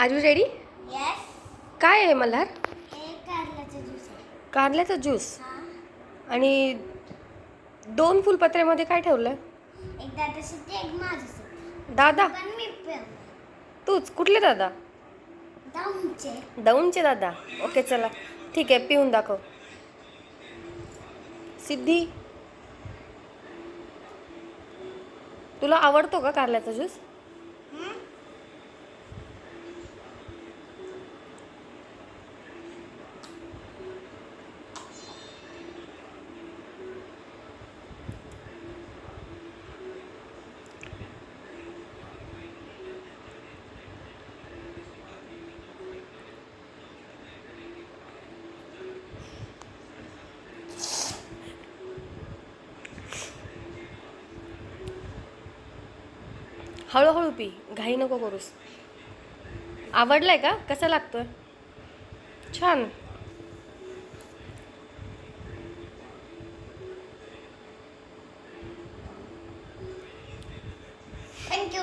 R you ready yes काय आहे Malhar? कारल्याचं juice हा. आणि दोन फुलपत्र्यामध्ये काय ठेवलं दादा. तूच? कुठले दादा? दौंडचे. दादा. ओके चला. ठीक आहे पिऊन दाखव. सिद्धी? तुला आवडतो का कारल्याचा ज्यूस हळूहळू पी. घाई नको करूस. आवडलाय का? कसा लागतोय? छान. थँक्यू